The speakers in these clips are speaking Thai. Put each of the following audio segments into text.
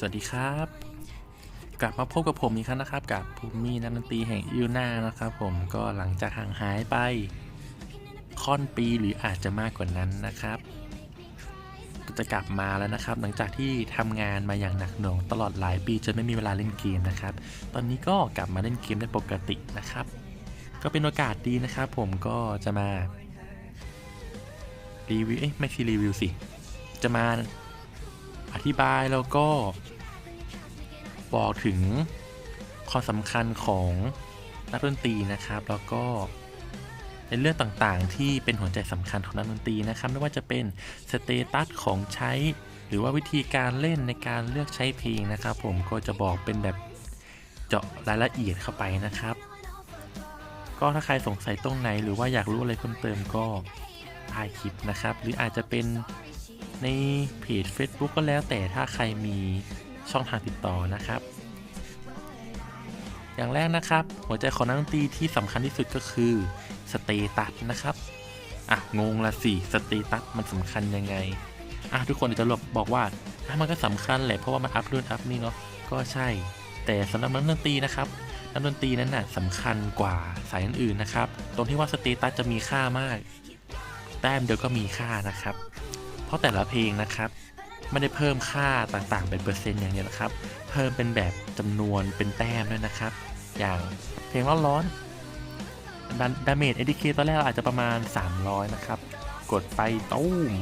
สวัสดีครับ กลับมาพบกับผมอีกครั้งนะครับ กับภูมินักดนตรีแห่งอิวนานะครับ ผมก็หลังจากห่างหายไปค่อนปีหรืออาจจะมากกว่านั้นนะครับก็จะกลับมาแล้วนะครับ หลังจากที่ทำงานมาอย่างหนักหน่วงตลอดหลายปีจนไม่มีเวลาเล่นเกมนะครับ ตอนนี้ก็กลับมาเล่นเกมได้ปกตินะครับ ก็เป็นโอกาสดีนะครับ ผมก็จะมารีวิวเอ้ยไม่ใช่รีวิวสิจะมา อธิบายแล้วก็บอกถึงความสำคัญของนักดนตรีนะครับ แล้วก็ในเรื่องต่างๆ ที่เป็นหัวใจสำคัญของนักดนตรีนะครับ ไม่ว่าจะเป็นสเตตัสของใช้ หรือว่าวิธีการเล่นในการเลือกใช้เพลงนะครับ ผมก็จะบอกเป็นแบบเจาะรายละเอียดเข้าไปนะครับ ก็ถ้าใครสงสัยตรงไหน หรือว่าอยากรู้อะไรเพิ่มเติมก็ใต้คลิปนะครับ หรืออาจจะเป็น ในเพจ Facebook ก็แล้วแต่ถ้าใครมีช่องทางติดต่อนะครับ อย่างแรกนะครับ หัวใจของนักดนตรีที่สำคัญที่สุดก็คือสเตตัสนะครับอะงงละสิสเตตัสมันสำคัญยังไงอะทุกคนจะบอกว่าอะมันก็สำคัญแหละเพราะว่ามันอัพรุ่นอัพนี่เนาะก็ใช่ แต่สำหรับนักดนตรีนะครับนักดนตรีนั้นน่ะสำคัญกว่าสายอื่นๆนะครับ ตรงที่ว่าสเตตัสจะมีค่ามาก แต้มเดียวก็มีค่านะครับ เพราะแต่ละเพลงนะครับไม่ได้เพิ่มค่าต่างๆ เป็นเปอร์เซ็นต์อย่างเดียวนะครับ เพิ่มเป็นแบบจำนวนเป็นแต้มด้วยนะครับ อย่างเพลงร้อนๆดาเมจเอดีเคตอนแรกเราอาจจะประมาณ 300 นะครับ กดไปตู้ม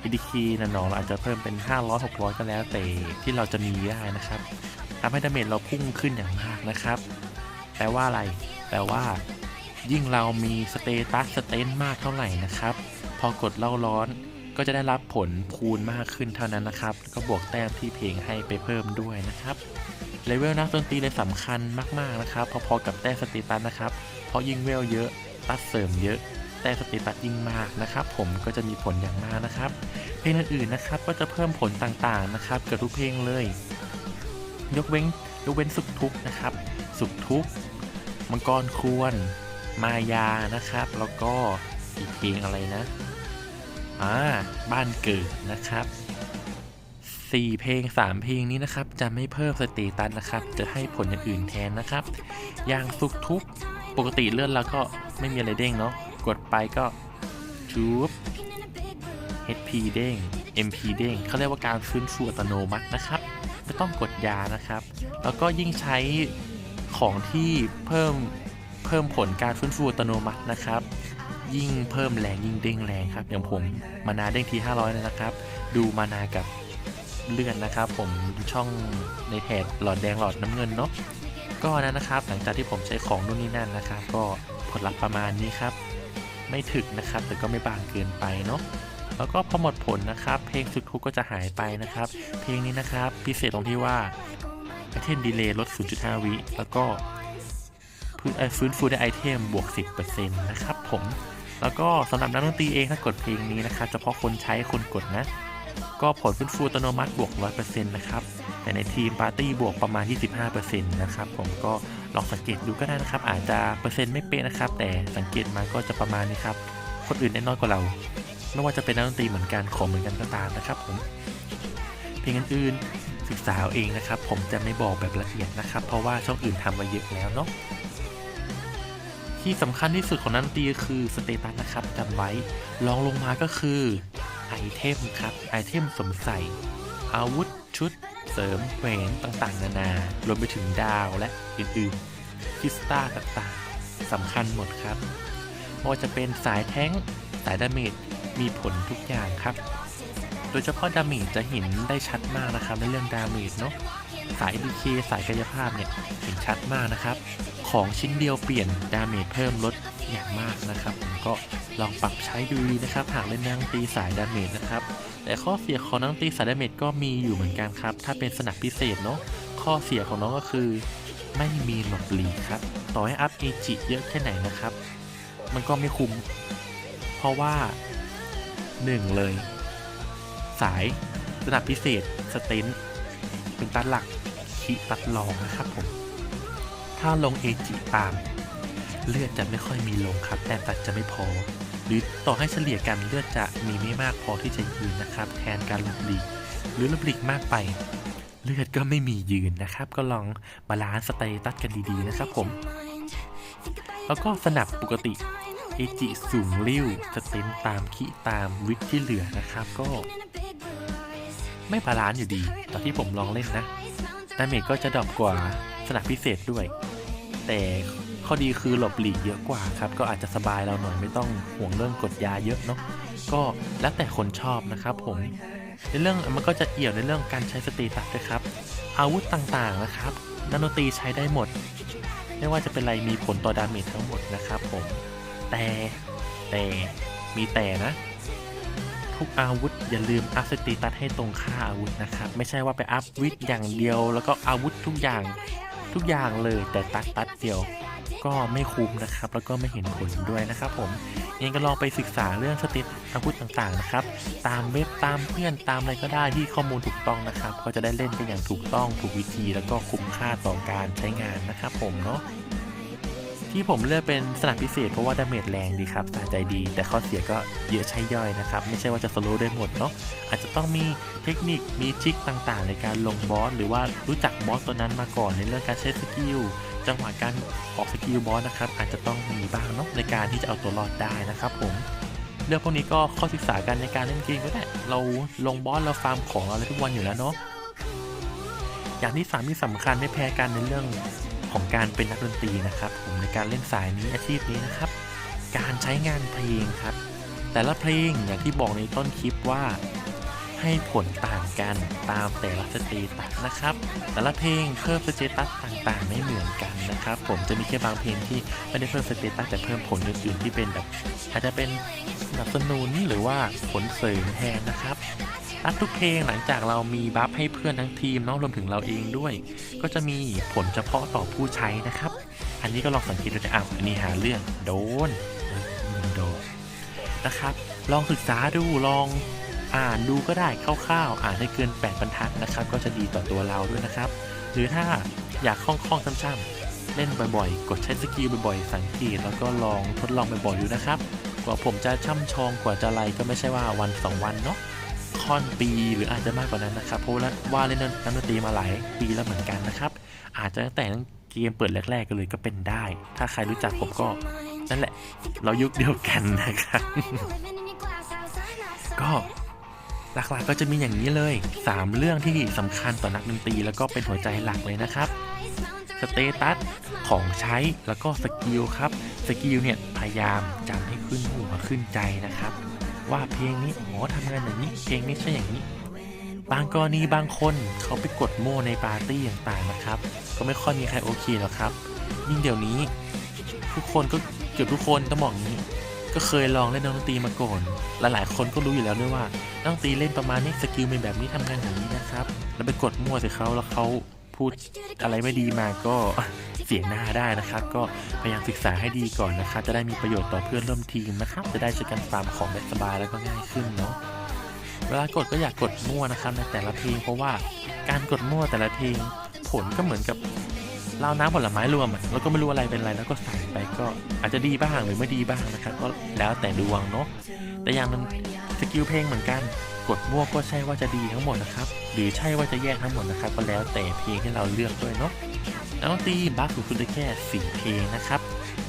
เอดีเคนะน้องเราอาจจะเพิ่มเป็น 500 600 ก็แล้วแต่ที่เราจะมีได้นะครับทำให้ดาเมจเราพุ่งขึ้นอย่างมากนะครับ แปลว่าอะไร แปลว่า ยิ่งเรามีสเตตัสสเตนมากเท่าไหร่นะครับ พอกดเล่าร้อน ก็จะได้รับผลคูณมากขึ้นเท่านั้นนะครับแล้วก็บวกแต้มที่เพลงให้ไปเพิ่มด้วยนะครับเลเวลนักดนตรีเลยสำคัญมากๆนะครับพอๆกับแต้มสเตตัสนะครับ เพราะยิ่งเวลเยอะตัดเสริมเยอะแต้มสเตตัสยิ่งมากนะครับผมก็จะมีผลอย่างมากนะครับ เพลงอื่นๆนะครับก็จะเพิ่มผลต่างๆนะครับเกือบทุกเพลงเลย ยกเว้นยกเว้นสุขทุกนะครับ สุขทุกมังกรควร มายานะครับ แล้วก็อีกเพลงอะไรนะ อ่าบ้านเกิดนะครับ4เพลง 3 เพลงนี้นะครับจะไม่เพิ่มสเตตัสนะครับ จะให้ผลอย่างอื่นแทนนะครับ อย่างสุขทุกปกติเลื่อนแล้วก็ไม่มีอะไรเด้งเนาะกดไปก็จูบ HP เด้ง MP เด้งเขาเรียกว่าการฟื้นฟูอัตโนมัตินะครับไม่ต้องกดยานะครับ แล้วก็ยิ่งใช้ของที่เพิ่มเพิ่มผลการฟื้นฟูอัตโนมัตินะครับ ยิ่งเพิ่มแรงยิ่งเด้งแรงครับอย่างผมมานาเด้งที500เลยนะครับ ดูมานากับเลื่อนนะครับ ผมช่องในแถบหลอดแดงหลอดน้ำเงินเนาะก็นั้นนะครับ หลังจากที่ผมใช้ของนู่นนี่นั่นนะครับ ก็ผลลัพธ์ประมาณนี้ครับ ไม่ถึกนะครับ แต่ก็ไม่บางเกินไปเนาะแล้วก็พอหมดผลนะครับ เพลงสุดทุกข์ก็จะหายไปนะครับ เพลงนี้นะครับ พิเศษตรงที่ว่าไอเทมดีเลย์ลด 0.5 วิแล้วก็พื้นเอ่อฟื้นฟูได้ไอเทมบวก 10%นะครับผม แล้วก็สำหรับนักดนตรีเองถ้ากดเพลงนี้นะครับเฉพาะคนใช้คนกดนะ ก็ผลฟื้นฟูอัตโนมัติบวก 100%นะครับ แต่ในทีมปาร์ตี้บวกประมาณ 25%นะครับ ผมก็ลองสังเกตดูก็ได้นะครับ อาจจะเปอร์เซ็นต์ไม่เป๊ะนะครับ แต่สังเกตมาก็จะประมาณนี้ครับ คนอื่นได้น้อยกว่าเรา ไม่ว่าจะเป็นนักดนตรีเหมือนกันของเหมือนกันก็ตามนะครับผม เพลงอื่นศึกษาเอาเองนะครับ ผมจะไม่บอกแบบละเอียดนะครับ เพราะว่าช่องอื่นทำมาเยอะแล้วเนาะ ที่สำคัญที่สุดของนันตีคือสเตตัสนะครับจำไว้ลองลงมาก็คือไอเทมครับ ไอเทมสมใส่ อาวุธชุด เสริมแหวนต่างๆ นานารวมไปถึงดาวและอื่นๆคริสตัลต่างๆสำคัญหมดครับไม่ว่าจะเป็นสายแท้งสายดาเมจมีผลทุกอย่างครับ โดยเฉพาะดาเมจจะเห็นได้ชัดมากนะครับในเรื่องดาเมจเนาะ สายดีเคสายกายภาพเนี่ยเห็นชัดมากนะครับ ของชิ้นเดียวเปลี่ยนดาเมจเพิ่มลดอย่างมากนะครับ ผมก็ลองปรับใช้ดูดีนะครับ หากเล่นนักดนตรีสายดาเมจนะครับ แต่ข้อเสียของนักดนตรีสายดาเมจก็มีอยู่เหมือนกันครับ ถ้าเป็นสนับพิเศษเนาะข้อเสียของน้องก็คือ ไม่มีหลบหลีครับ ต่อให้อัพเอจิเยอะแค่ไหนนะครับ มันก็ไม่คุ้ม เพราะว่า 1 เลย สายสนับพิเศษสเตนเป็นตัดหลัก คีตัดรองนะครับผม ถ้าลงเอจิตาม เลือดจะไม่ค่อยมีลงครับ แต่ตัดจะไม่พอ หรือต่อให้เฉลี่ยกันเลือดจะมีไม่มากพอที่จะยืนนะครับ แทนการลบหลีกหรือลบหลีกมากไป เลือดก็ไม่มียืนนะครับ ก็ลองบาลานซ์สเตตัสกันดีๆนะครับผม แล้วก็สนับปกติเอจิสูงริ้วสเตนตามขีตามวิกที่เหลือนะครับก็ไม่บาลานซ์อยู่ดี ตอนที่ผมลองเล่นนะ ดาเมจก็จะดรอปกว่าสนับพิเศษด้วย แต่ข้อดีคือหลบหลีกเยอะกว่าครับ ก็อาจจะสบายเราหน่อยไม่ต้องห่วงเรื่องกดยาเยอะเนาะก็แล้วแต่คนชอบนะครับผมในเรื่องมันก็จะเอี่ยวในเรื่องการใช้สเตตัสด้วยครับ อาวุธต่างๆนะครับนักดนตีใช้ได้หมด ไม่ว่าจะเป็นอะไรมีผลต่อดาเมจทั้งหมดนะครับผมแต่แต่มีแต่นะ ทุกอาวุธ อย่าลืมอัพสเตตัสให้ตรงค่าอาวุธนะครับ ไม่ใช่ว่าไปอัพวิทอย่างเดียว แล้วก็อาวุธทุกอย่างทุกอย่างเลยแต่ตัดตัดเดียวก็ไม่คุ้มนะครับ แล้วก็ไม่เห็นผลด้วยนะครับ ผมยังก็ลองไปศึกษาเรื่องสเตตอาวุธต่างๆนะครับ ตามเว็บตามเพื่อนตามอะไรก็ได้ที่ข้อมูลถูกต้องนะครับ ก็จะได้เล่นกันอย่างถูกต้องถูกวิธี แล้วก็คุ้มค่าต่อการใช้งานนะครับ ผมเนาะ ที่ผมเลือกเป็นสนับพิเศษเพราะว่าดาเมจแรงดีครับสะใจดี แต่ข้อเสียก็เยอะใช้ย่อยนะครับ ไม่ใช่ว่าจะสโลว์ได้หมดเนาะอาจจะต้องมีเทคนิคมีทริคต่างๆ ในการลงบอสหรือว่ารู้จักบอสตัวนั้นมาก่อนในเรื่องการใช้สกิลจังหวะการออกสกิลบอสนะครับอาจจะต้องมีบ้างเนาะในการที่จะเอาตัวรอดได้นะครับผมเรื่องพวกนี้ก็ข้อศึกษากันในการเล่นเกมก็ได้เราลงบอสเราฟาร์มของเราอะไรทุกวันอยู่แล้วเนาะอย่างที่สามที่สำคัญไม่แพ้กันในเรื่อง ของการเป็นนักดนตรีนะครับ ผมในการเล่นสายนี้อาชีพนี้นะครับ การใช้งานเพลงครับ แต่ละเพลงอย่างที่บอกในต้นคลิปว่า ให้ผลต่างกันตามแต่ละสเตตัสนะครับ แต่ละเพลงเพิ่มสเตตัสต่างๆ ไม่เหมือนกันนะครับ ผมจะมีแค่บางเพลงที่ไม่ได้เพิ่มสเตตัสแต่เพิ่มผลอื่นๆที่เป็นแบบอาจจะเป็นสนับสนุนหรือว่าผลเสริมแทนนะครับ อัพทุกเพลงหลังจากเรามีบัฟให้เพื่อนทั้งทีมเน้องรวมถึงเราเองด้วย ก็จะมีผลเฉพาะต่อผู้ใช้นะครับ อันนี้ก็ลองสังเกตดูนะอ้าวอันนี้หาเรื่องโดนโดนนะครับ ลองศึกษาดูลองอ่านดูก็ได้คร่าวๆอ่านให้เกิน 8 บรรทัดนะครับ ก็จะดีต่อตัวเราด้วยนะครับ หรือถ้าอยากคล่องๆซ้ำๆเล่นบ่อยๆ กดใช้สกิลบ่อยๆ สังเกตแล้วก็ลองทดลองบ่อยๆดูนะครับกว่าผมจะช่ำชองกว่าจะอะไรก็ไม่ใช่ว่าวันสองวันเนาะ คอนปี หรืออาจจะมากกว่านั้นนะครับ เพราะว่าว่าเล่นนักดนตรีมาหลายปีแล้วเหมือนกันนะครับ อาจจะตั้งแต่เกมเปิดแรกๆกันเลยก็เป็นได้ ถ้าใครรู้จักผมก็นั่นแหละ เรายุคเดียวกันนะครับ ก็หลักๆก็จะมีอย่างนี้เลย 3 เรื่องที่สำคัญต่อนักดนตรีแล้วก็เป็นหัวใจหลักเลยนะครับสเตตัสของใช้แล้วก็สกิลครับ สกิลเนี่ยพยายามจำให้ขึ้นหัวขึ้นใจนะครับ ว่าเพลงนี้อ๋อทำงานอย่างนี้ เพลงนี้ใช่อย่างนี้ บางกรณีบางคนเขาไปกดโม่ในปาร์ตี้ต่างๆนะครับ ก็ไม่ค่อยมีใครโอเคหรอกครับ ยิ่งเดี๋ยวนี้ ทุกคนก็เกือบทุกคนต้องบอกนี้ ก็เคยลองเล่นดนตรีมาก่อนหลายๆคนก็รู้อยู่แล้วด้วยว่าดนตรีเล่นประมาณนี้สกิลเป็นแบบนี้ทำงานอย่างนี้นะครับ แล้วไปกดมั่วใส่เขาแล้วเขา พูดอะไรไม่ดีมาก็เสียหน้าได้นะครับ ก็พยายามศึกษาให้ดีก่อนนะครับ จะได้มีประโยชน์ต่อเพื่อนร่วมทีมนะครับ จะได้ช่วยกันฟาร์มของได้สบายแล้วก็ง่ายขึ้นเนาะเวลากดก็อยากกดมั่วนะครับในแต่ละเพลงเพราะว่าการกดมั่วแต่ละเพลงผลก็เหมือนกับเราน้ำผลไม้รวมอะแล้วก็ไม่รู้อะไรเป็นอะไรแล้วก็ใส่ไปก็อาจจะดีบ้างหรือไม่ดีบ้างนะครับ ก็แล้วแต่ดวงเนาะแต่อย่างมันสกิลเพลงเหมือนกัน กดมั่วก็ใช่ว่าจะดีทั้งหมดนะครับ หรือใช่ว่าจะแย่ทั้งหมดนะครับ ก็แล้วแต่เพลงที่เราเลือกด้วยเนาะนักดนตรีบัฟสูงสุดได้แค่สี่เพลงนะครับ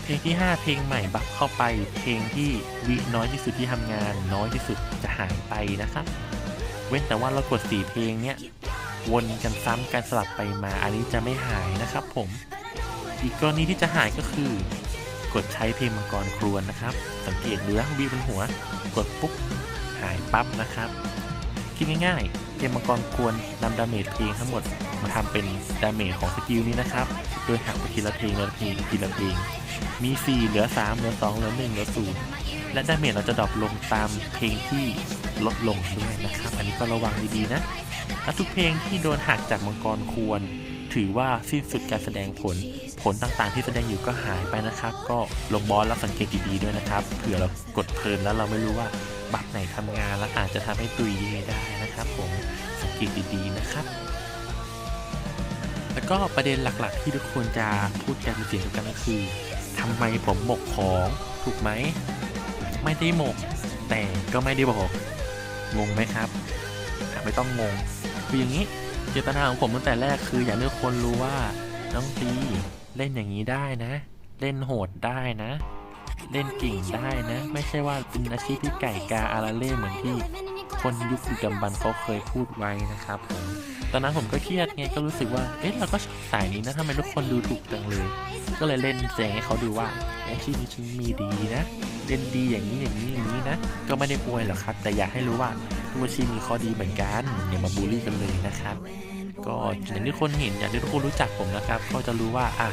เพลงที่ 5 เพลงใหม่บัฟเข้าไป เพลงที่วิน้อยที่สุดที่ทำงาน น้อยที่สุดจะหายไปนะครับ เว้นแต่ว่าเรากด 4 เพลงเนี้ยวนกันซ้ำกันสลับไปมา อันนี้จะไม่หายนะครับ ผม อีกกรณีที่จะหายก็คือกดใช้เพลงมังกรครวนนะครับ สังเกตดูนะวีบนหัว กดปุ๊บายปั๊บนะครับ คิดง่ายๆเพลงมังกรควรนำดาเมจเพลงทั้งหมดมาทำเป็นดาเมจของสกิลนี้นะครับ โดยหักไปทีละเพลงละเพลงทีละเพลง มี 4 เหลือ 3 เหลือ 2 เหลือ 1 เหลือ 0 และดาเมจเราจะดรอปลงตามเพลงที่ลดลงด้วยนะครับ อันนี้ก็ระวังดีๆนะและทุกเพลงที่โดนหักจากมังกรควร ถือว่าสิ้นสุดการแสดงผล ผลต่างๆที่แสดงอยู่ก็หายไปนะครับ ก็ลงบอสแล้วสังเกตดีๆด้วยนะครับ เผื่อเรากดเพลินแล้วเราไม่รู้ว่า บัฟไหนทำงานแล้วอาจจะทำให้ตุยเยได้นะครับผมสังเกตดีๆนะครับ แล้วก็ประเด็นหลักๆ ที่ทุกคนจะพูดกันเป็นเสียงเดียวกันก็คือทำไมผมหมกของถูกไหมไม่ได้หมก แต่ก็ไม่ได้บอกงงไหมครับไม่ต้องงงคืออย่างนี้เจตนาของผมตั้งแต่แรกคือ อยากให้ทุกคนรู้ว่าน้องตีเล่นอย่างนี้ได้นะ เล่นโหดได้นะ เล่นเก่งได้นะ ไม่ใช่ว่าเป็นอาชีพที่ไก่กาอาราเล่เหมือนที่คนยุคดึกดำบรรพ์เขาเคยพูดไว้นะครับผมตอนนั้นผมก็เครียดไงก็รู้สึกว่าเอ๊ะเราก็ชอบสายนี้นะทำไมทุกคนดูถูกจังเลย ก็เลยเล่นแสงให้เขาดูว่าอาชีพนี้ฉันมีดีนะเล่นดีอย่างนี้อย่างนี้อย่างนี้นะ ก็ไม่ได้อวยหรอกครับ แต่อยากให้รู้ว่าทุกอาชีพมีข้อดีเหมือนกันอย่ามาบูลลี่กันเลยนะครับ ก็อย่างที่คนเห็นอย่างที่ทุกคนรู้จักผมนะครับ ก็จะรู้ว่าอะ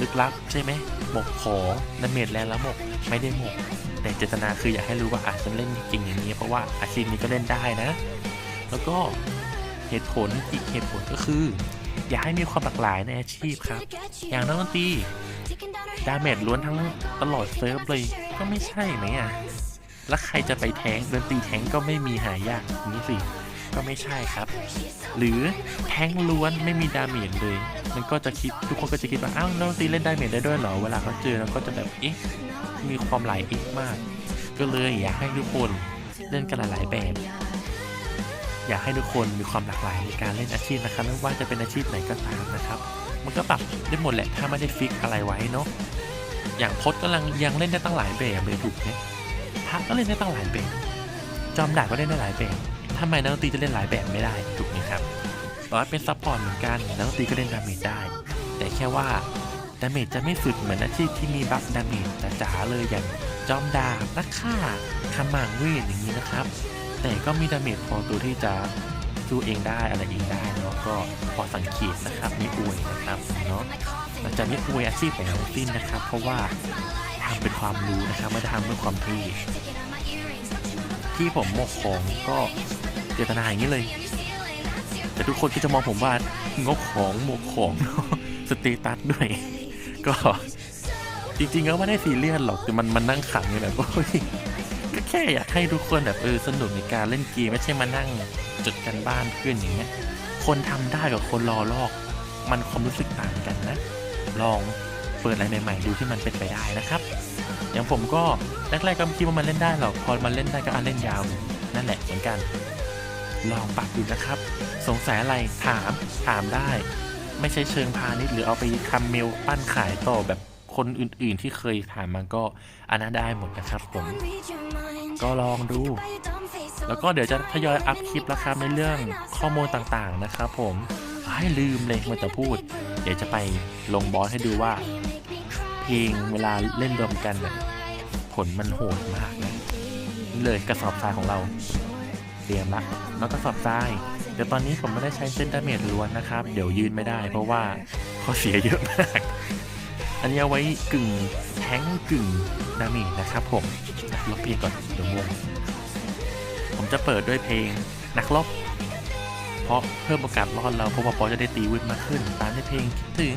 ลึกลับใช่ไหม หมกขอนเมดแล้วแล้วหมกไม่ได้หมก แต่เจตนาคืออยากให้รู้ว่าอาจจะเล่นเก่งอย่างนี้ เพราะว่าอาชีพนี้ก็เล่นได้นะ แล้วก็เหตุผลอีกเหตุผลก็คือ อยากให้มีความหลากหลายในอาชีพครับ อย่างนักดนตรีดาเมจล้วนทั้งตลอดเซิร์ฟเลยก็ไม่ใช่ไหมอะแล้วใครจะไปแทงดนตรีแทงก็ไม่มีหายากนี้สิก็ไม่ใช่ครับ หรือแทงล้วนไม่มีดาเมจเลย มันก็จะคิดทุกคนก็จะคิดว่าอ้าวนักดนตรีเล่นไดาเมจได้ด้วยเหรอเวลาเขาเจอแล้วก็จะแบบเอ๊ะมีความหลายเอกมาก ก็เลยอยากให้ทุกคนเล่นกันหลายๆแบบ อยากให้ทุกคนมีความหลากหลายในการเล่นอาชีพนะครับ ไม่ว่าจะเป็นอาชีพไหนก็ตามนะครับ มันก็ปรับได้หมดแหละถ้าไม่ได้ฟิกอะไรไว้เนาะอย่างพดกำลังยังเล่นได้ตั้งหลายแบบเลยถูกไหมพักก็เล่นได้ตั้งหลายแบบจอมดาบก็เล่นได้หลายแบบทำไมนักดนตรีจะเล่นหลายแบบไม่ได้ถูกไหมครับ ตอนเป็นซัพพอร์ตเหมือนกันนักดนตรีก็เล่นดาเมจได้ แต่แค่ว่าดาเมจจะไม่สุดเหมือนอาชีพที่มีบัฟดาเมจจ๋าเลยอย่างจอมดาบนักฆ่าขมังเวทอย่างนี้นะครับ แต่ก็มีดาเมจพอตัวที่จะสู้เองได้อะไรเองได้เนาะก็พอสังเกตนะครับไม่อวยนะครับเนาะเราจะไม่อวยอาชีพไหนทั้งสิ้นนะครับ เพราะว่าทำเป็นความรู้นะครับไม่ได้ทำเพื่อความเท่ที่ผมหมกของก็เจตนาอย่างนี้เลย แต่ทุกคนก็จะมองผมว่างกของหมกของสเตตัสด้วย ก็จริงๆก็ไม่ได้ซีเรียสหรอกแต่มันมันนั่งขังไงแบบโอ้ยก็แค่อยากให้ทุกคนแบบเออสนุกในการเล่นเกมไม่ใช่มานั่งจดกันบ้านเพื่อนอย่างเงี้ยคนทำได้กับคนรอลอก มันความรู้สึกต่างกันนะ ลองเปิดอะไรใหม่ๆดูที่มันเป็นไปได้นะครับ อย่างผมก็แรกๆก็คิดว่ามันเล่นได้หรอกพอมันเล่นได้ก็อะเล่นยาวนั่นแหละเหมือนกัน ลองปรับดูนะครับ สงสัยอะไรถามถามได้ ไม่ใช่เชิงพาณิชย์หรือเอาไปทำเมลปั้นขายต่อแบบคนอื่นๆที่เคยถามมาก็อันนั้นได้หมดนะครับผม ก็ลองดู แล้วก็เดี๋ยวจะทยอยอัพคลิปแล้วครับในเรื่องข้อมูลต่างๆนะครับผมให้ลืมเลยมันจะพูด เดี๋ยวจะไปลงบอสให้ดูว่า เพลงเวลาเล่นรวมกันเนี่ยผลมันโหดมากนะนี่เลยกระสอบทรายของเรา เตรียมละแล้วกระสอบทราย เดี๋ยวตอนนี้ผมไม่ได้ใช้เส้นดาเมจล้วนนะครับ เดี๋ยวยืนไม่ได้ เพราะว่าเขาเสียเยอะมาก อันนี้เอาไว้กึ่งแทงกึ่งดาเมจนะครับผมลบเพลงก่อนเดี๋ยวงงผมจะเปิดด้วยเพลงนักรบเพราะเพิ่มโอกาสรอดเราเพราะว่าปอจะได้ตีวุธมากขึ้น ตามด้วยเพลงคิดถึง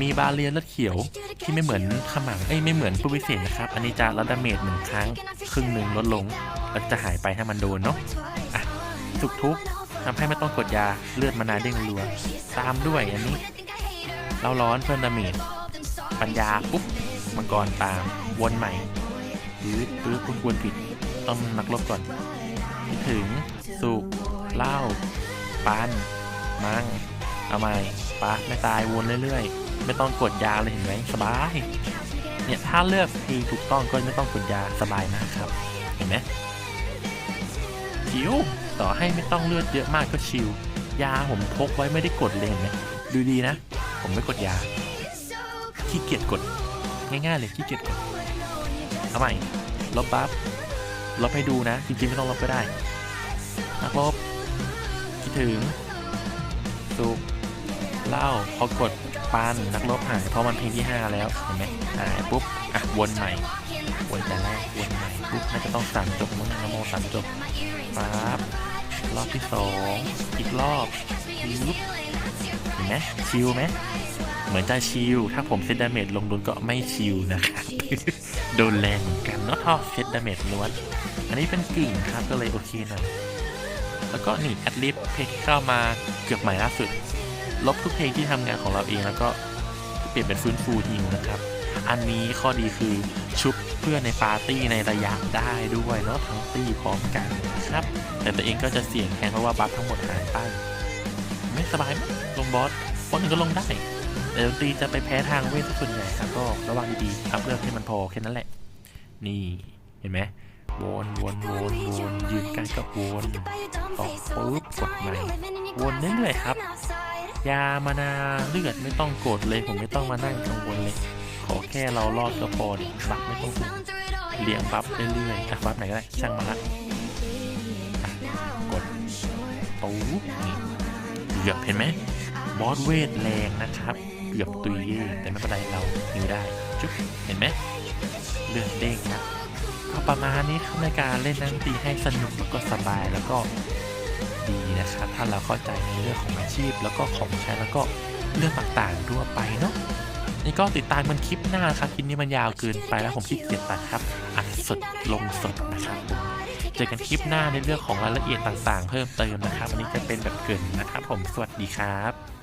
มีบาเรียนเลือดเขียวที่ไม่เหมือนขมังเอ้ยไม่เหมือนผู้พิเศษนะครับ อันนี้จะลดดาเมจหนึ่งครั้ง ครึ่งหนึ่งลดลง แล้วจะหายไปถ้ามันโดนเนาะอะทุกทุกๆ ทำให้ไม่ต้องกดยาเลือดมานาเด้งรัว ตามด้วยอันนี้เราร้อนเพิ่มดาเมจปัญญาปุ๊บมังกรตามวนใหม่ปื๊ดปื๊ดคุณควรผิดต้องนักลบก่อนคิดถึงสุกเหล้าปันมังเอาใหม่ปะไม่ตายวนเรื่อยๆ ไม่ต้องกดยาเลยเห็นไหมสบาย เนี่ยถ้าเลือกทีถูกต้องก็ไม่ต้องกดยาสบายมากครับ เห็นไหมชิว ต่อให้ไม่ต้องเลือดเยอะมากก็ชิวยาผมพกไว้ไม่ได้กดเลยเห็นไหมดูดีนะ ผมไม่กดยาขี้เกียจกด ง่ายๆเลยขี้เกียจกดเอาใหม่ลบบัฟลบให้ดูนะ จริงๆไม่ต้องลบก็ได้นักลบคิดถึงสุกเล่าพอกดปันนักลบหายเพราะมันเพลงที่ 5 แล้วเห็นไหมหายปุ๊บอะวนใหม่วนแต่แรกวนใหม่ปุ๊บน่าจะต้องสามจบมั้งนะโมสามจบปั๊บ รอบที่สองอีกรอบเห็นไหมชิลไหมเหมือนจะชิลถ้าผมเซตดาเมจลงโดนก็ไม่ชิลนะครับโดนแรงกันเนาะถ้าเซตดาเมจล้วนอันนี้เป็นกึ่งครับก็เลยโอเคหน่อยแล้วก็นี่แอดลิฟเพลงที่เข้ามาเกือบใหม่ล่าสุด ลบทุกเพลงที่ทำงานของเราเองแล้วก็เปลี่ยนเป็นฟื้นฟูทีมนะครับ อันนี้ข้อดีคือชุบเพื่อนในปาร์ตี้ในระยะได้ด้วยเนาะทั้งตีพร้อมกันนะครับ แต่ตัวเองก็จะเสี่ยงแทนเพราะว่าบัฟทั้งหมดหายไปไหมสบายไหมลงบอสคนหนึ่งก็ลงได้ แต่ดนตรีจะไปแพ้ทางเวทส่วนใหญ่ครับก็ระวังดีๆอัพเลือดให้มันพอแค่นั้นแหละ นี่เห็นไหมวนวนวนวนยืนใกล้กับวนต่อปุ๊บกดใหม่วนเรื่อยๆครับ ยามานาเลือดไม่ต้องกดเลยผมไม่ต้องมานั่งกังวลเลย ขอแค่เรารอดก็พอเนี่ยบัฟไม่ต้องเลี้ยงบัฟเรื่อยๆอะบัฟไหนก็ได้ช่างมาละกดปุ๊บนี่เกือบเห็นไหมบอสเวทแรงนะครับเกือบตุยเย่แต่ไม่เป็นไรเราหิวได้จุ๊บเห็นไหมเลือดเด้งนะก็ประมาณนี้ครับในการเล่นนันตีให้สนุกแล้วก็สบายแล้วก็ดีนะครับถ้าเราเข้าใจในเรื่องของอาชีพแล้วก็ของใช้แล้วก็เรื่องต่างๆทั่วไปเนาะ นี่ก็ติดตามมันคลิปหน้าครับคลิปนี้มันยาวเกินไปแล้วผมคิดเกียจตัดครับอัดสดลงสดนะครับเจอกันคลิปหน้าในเรื่องของรายละเอียดต่างๆ เพิ่มเติมนะครับวันนี้จะเป็นแบบเกินนะครับ ผมสวัสดีครับ